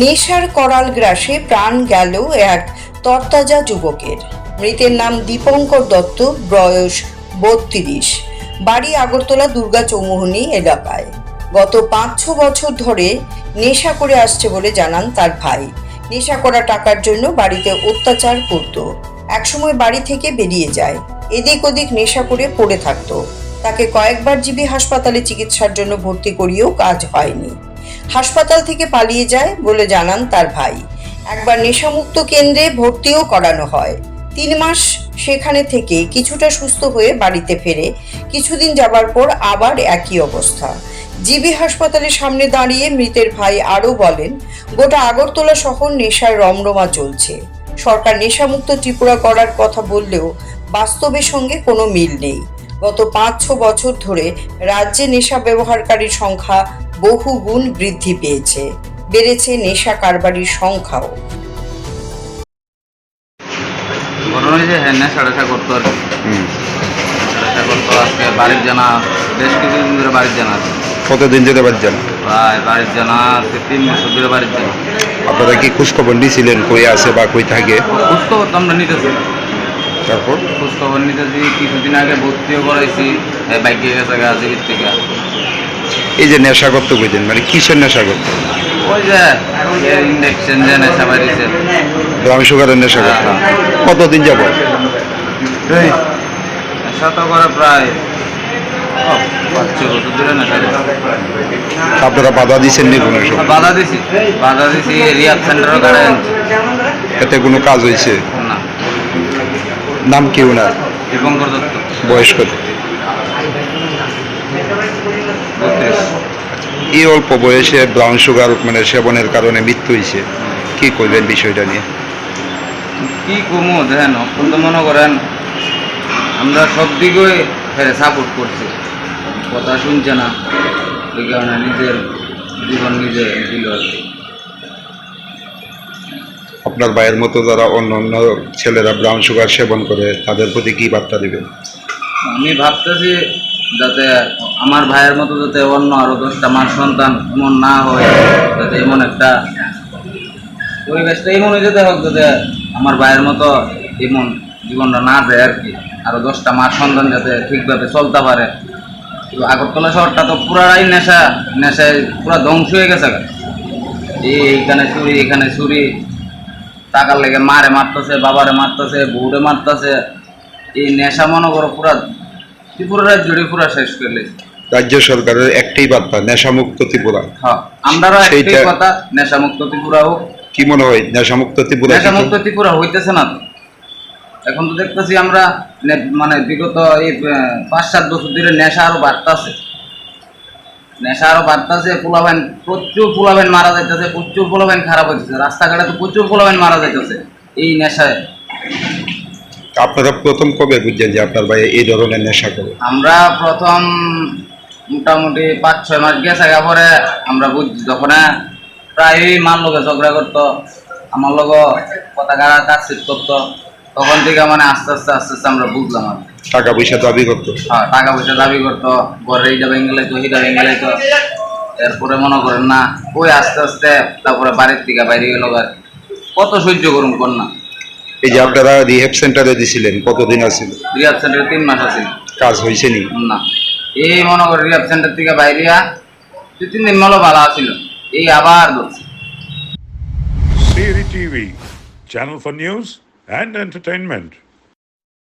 নেশার করাল গ্রাসে প্রাণ গেল এক তরতাজা যুবকের। মৃতের নাম দীপঙ্কর দত্ত, বয়স বত্রিশ। বাড়ি আগরতলা দুর্গা চৌমোহনী এলাকায়। গত পাঁচ ছ বছর ধরে নেশা করে আসছে বলে জানান তার ভাই। নেশা করা টাকার জন্য বাড়িতে অত্যাচার করত। একসময় বাড়ি থেকে বেরিয়ে যায়। এদিক ওদিক নেশা করে পড়ে থাকতো। তাকে কয়েকবার জিবি হাসপাতালে চিকিৎসার জন্য ভর্তি করিয়েও কাজ হয়নি। হাসপাতাল থেকে পালিয়ে যায় বলে জানান তার ভাই। একবার নেশামুক্ত কেন্দ্রে ভর্তিও করানো হয়। তিন মাস সেখানে থেকে কিছুটা সুস্থ হয়ে বাড়িতে ফেরে কিছুদিন যাবার পর আবার একই অবস্থা। জিবি হাসপাতালের সামনে দাঁড়িয়ে মৃতের ভাই আরও বলেন, গোটা আগরতলা শহর নেশার রমরমা চলছে। সরকার নেশামুক্ত ত্রিপুরা করার কথা বললেও বাস্তবের সঙ্গে কোনো মিল নেই। গত পাঁচ ছ বছর ধরে রাজ্যে নেশা ব্যবহারকারীর সংখ্যা বহু গুণ বৃদ্ধি পেয়েছে। বেড়েছে নেশা কারবারির সংখ্যাও। ঘটনা হয়েছে হ্যাঁ নেশা টেশা করতো আর কি। নেশা করতো আজকে বাড়ির জানা বেশ কিছুদিন ধরে বাড়ির জানা আছে। কতদিন প্রায় বাড়ির জানা আজকে তিন বছর ধরে বাড়ির জানা। আপনারা কি খোঁজখবর নিয়েছিলেন কই আছে বা কই থাকে? খোঁজখবর তো আমরা নিতেছি। তারপর? খোঁজখবর নিতেছি কিছুদিন আগে ভর্তিও করাইছি। বাইকে গেছে গা থেকে এই যে নেশা করতে কইতেন মানে কিসের নেশা করতে ওই যে ইন্ডেকশন যে নেশা বাড়িছে ব্রাউন সুগারের নেশা করতে কতদিন যাব নেশা তো করে প্রায় আপনারা বাধা দিচ্ছেন নি কোনো বাধা দিছি বাধা দিছি রিয়াদ সেন্টারও গাড়ি এতে কোনো কাজ হয়েছে না। নাম কি ওনার? দত্ত। বয়স কত বত্রিশ এই অল্প বয়সে ব্রাউন সুগার মানে সেবনের কারণে মৃত্যু হয়েছে। কি করবেন বিষয়টা নিয়ে? কি কমো দেখেন অত্যন্ত মনে করেন আমরা সব দিকে ফেরে সাপোর্ট করছি। কথা শুনছে না এই কারণে নিজের জীবন নিজে দিল আপনার ভাইয়ের মতো যারা অন্য অন্য ছেলেরা ব্রাউন সুগার সেবন করে তাদের প্রতি কি বার্তা দিবেন? আমি ভাবতেছি যাতে আমার ভাইয়ের মতো যাতে অন্য আরও দশটা মার সন্তান এমন না হয়, যাতে এমন একটা পরিবেশটা এমন যেতে হোক যাতে আমার ভাইয়ের মতো এমন জীবনটা না যায় আর কি। আরও দশটা মার সন্তান যাতে ঠিকভাবে চলতে পারে। আগরতলা শহরটা তো পুরাই নেশা নেশায় পুরা ধ্বংস হয়ে গেছে এই এইখানে চুরি, এখানে চুরি। টাকার লেগে মারে মারতেছে, বাবারে মারতেছে, বউরে মারতেছে। এই নেশা মনে করো পুরা ত্রিপুরা রাজ্যটি পুরা শেষ করলে। রাজ্য সরকারের একটাই বার্তা নেশামুক্ত ত্রিপুরা। হ্যাঁ আমরাও একটাই কথা নেশা মুক্ত ত্রিপুরা হোক। কি মনে হয় নেশামুক্ত ত্রিপুরা নেশা কি- মুক্ত ত্রিপুরা হইতেছে না এখন তো দেখতেছি আমরা মানে বিগত এই পাঁচ সাত বছর ধরে নেশা আরও বাড়তেছে। নেশা আরও বাড়তেছে পোলাবেন প্রচুর পোলাবেন মারা যাইতেছে প্রচুর পোলাবেন খারাপ হইতেছে। রাস্তাঘাটে তো প্রচুর পোলাবেন মারা যাইতেছে এই নেশায়। আপনারা প্রথম কবে বুঝছেন যে আপনার ভাই এই ধরনের নেশা করে? আমরা প্রথম মোটামুটি পাঁচ ছয় মাস গেছে পরে আমরা বুঝছি যখন প্রায়ই মার লোকে ঝগড়া করতো আমার লোক পতাকা কাটছিট করতো। তখন থেকে মানে আস্তে আস্তে আস্তে আস্তে আমরা বুঝলাম আর। টাকা পয়সা দাবি করতো? হ্যাঁ টাকা পয়সা দাবি করতো ঘরে এইটা ভেঙে লাইতো হিটা ভেঙে লাইতো। এরপরে মনে করেন না ওই আস্তে আস্তে তারপরে বাড়ির থেকে বাইরে গেল আর কত সহ্য করুন কর না এই যে আপনারা রিহ্যাব সেন্টারে দিছিলেন কতদিন আছিল? রিহ্যাব সেন্টারে তিন মাস আছেন কাজ হয়েছে নি। না এই মনে করি রিহ্যাব সেন্টার থেকে বাইরিয়া দু তিন দিন মলো ভালো আছিল। এই আবার ধরছে। Siri TV channel for news and entertainment.